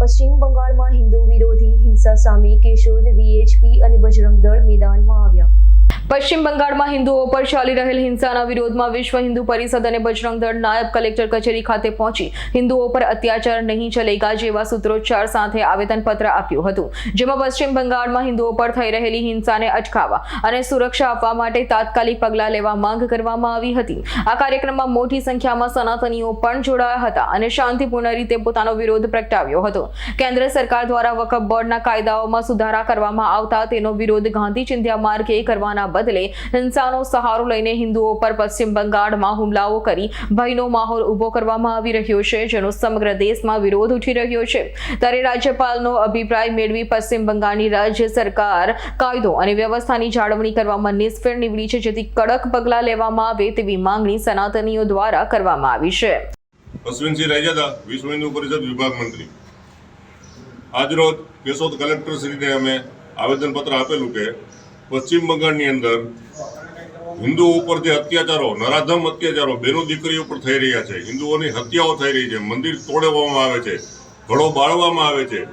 પશ્ચિમ બંગાળમાં હિન્દુ વિરોધી હિંસા સામે કેશોદ વીએચપી અને બજરંગ દળ મેદાનમાં આવ્યા. પશ્ચિમ બંગાળમાં હિન્દુઓ પર ચાલી રહેલ હિંસાના વિરોધમાં વિશ્વ હિન્દુ પરિષદ અને બજરંગ દળ નાયબ કલેક્ટર કચેરી ખાતે પહોંચી હિન્દુઓ પર અત્યાચાર નહીં ચલેગા જેવા સૂત્રોચ્ચાર સાથે આવેદનપત્ર આપ્યું હતું, જેમાં પશ્ચિમ બંગાળમાં હિન્દુઓ પર થઈ રહેલી હિંસાને અટકાવવા અને સુરક્ષા આપવા માટે તાત્કાલિક પગલાં લેવા માંગ કરવામાં આવી હતી. આ કાર્યક્રમમાં મોટી સંખ્યામાં સનાતનીઓ પણ જોડાયા હતા અને શાંતિપૂર્ણ રીતે પોતાનો વિરોધ પ્રગટાવ્યો હતો. કેન્દ્ર સરકાર દ્વારા વકફ બોર્ડના કાયદાઓમાં સુધારા કરવામાં આવતા તેનો વિરોધ ગાંધી ચિંધ્યા માર્ગે કરવાના બદલે હિંસાનો સહારો લઈને હિન્દુઓ પર પશ્ચિમ બંગાળમાં હુમલાઓ કરી ભયનો માહોલ ઊભો કરવામાં આવી રહ્યો છે, જેનો સમગ્ર દેશમાં વિરોધ ઉઠી રહ્યો છે. ત્યારે રાજ્યપાલનો અભિપ્રાય મેળવી પશ્ચિમ બંગાળની રાજ્ય સરકાર કાયદો અને વ્યવસ્થાની જાળવણી કરવામાં નિષ્ફળ નીવડી છે, જેથી કડક પગલાં લેવામાં આવે તેવી માંગણી સનાતનીઓ દ્વારા કરવામાં આવી છે. અશ્વિનસિંહ રાજાદા વિશ્વ હિન્દુ પરિષદ વિભાગ મંત્રી. આજરોજ કેશોદ કલેક્ટરશ્રીને અમે આવેદનપત્ર આપેલું કે પશ્ચિમ બંગાળની અંદર હિન્દુઓ ઉપર જે અત્યાચારો, નરાધમ અત્યાચારો, બેનો દીકરીઓ પર થઈ રહ્યા છે. હિન્દુઓની હત્યાઓ થઈ રહી છે. મંદિર તોડવામાં આવે છે. ઘડો બાળવામાં આવે છે.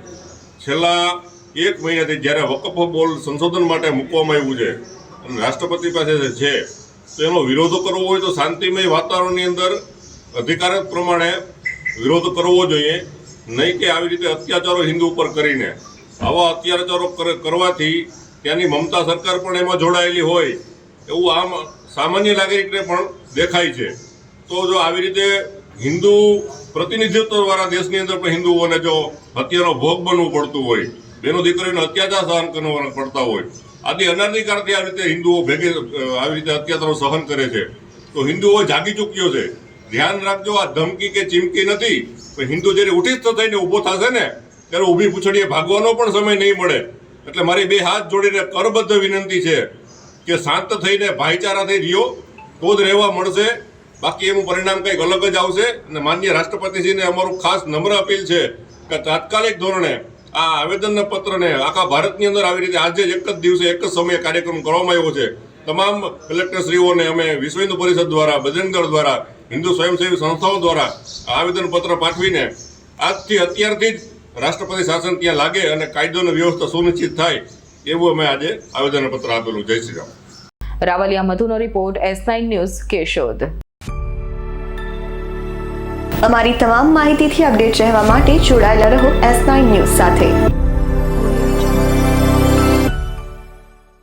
છેલ્લા એક મહિનાથી જ્યારે વકફ બોલ સંશોધન માટે મૂકવામાં આવ્યું છે અને રાષ્ટ્રપતિ પાસે છે, તો એનો વિરોધ કરવો હોય તો શાંતિમય વાતાવરણની અંદર અધિકાર પ્રમાણે વિરોધ કરવો જોઈએ. નહીં કે આવી રીતે અત્યાચારો હિન્દુ ઉપર કરીને. આવા અત્યાચારો કર- કરવાથી ત્યાંની મમતા સરકાર પણ એમાં જોડાયેલી હોય, એવું આમ સામાન્ય નાગરિકને પણ દેખાય છે. તો જો આવી રીતે હિન્દુ પ્રતિનિધિત્વવાળા દેશની અંદર પણ હિન્દુઓને જો હત્યાનો ભોગ બનવું પડતું હોય, બેનો દીકરીઓને અત્યાચાર સહન કરવા પડતા હોય આથી અનાધિકારથી આવી રીતે હિન્દુઓ ભેગે, આવી રીતે અત્યાચારો સહન કરે છે, તો હિન્દુઓ જાગી ચૂક્યો છે. ધ્યાન રાખજો, આ ધમકી કે ચીમકી નથી, પણ હિન્દુ જ્યારે ઉઠિસ્થ થઈને ઊભો થશે ને, ત્યારે ઊભી પૂછડીએ ભાગવાનો પણ સમય નહીં મળે. એટલે મારી બે હાથ જોડીને કરબદ્ધ વિનંતી છે કે શાંત થઈને ભાઈચારાથી રહ્યો તો જ રહેવા મળશે. બાકી એનું પરિણામ કંઈક અલગ જ આવશે. અને માન્ય રાષ્ટ્રપતિજીને અમારું ખાસ નમ્ર અપીલ છે કે તાત્કાલિક ધોરણે આ આવેદન પત્રને આખા ભારતની અંદર આવી રીતે આજે એક જ દિવસે એક જ સમયે કાર્યક્રમ કરવામાં આવ્યો છે. તમામ કલેક્ટરશ્રીઓને અમે વિશ્વ હિન્દુ પરિષદ દ્વારા બજરંગ દ્વારા, હિન્દુ સ્વયંસેવી સંસ્થાઓ દ્વારા આવેદન પત્ર પાઠવીને આજથી અત્યારથી જ રાષ્ટ્રપતિ શાસન ત્યાં લાગે અને કાયદોનો વ્યવસ્થા સુનિશ્ચિત થાય એવું અમે આજે આવેદનપત્ર આપેલું. જય Shri Ram. Ravaliya મધુનો report S nine news Keshod. અમારી તમામ માહિતીથી અપડેટ રહેવા માટે જોડાયેલા રહો એસ નાઇન ન્યૂઝ સાથે.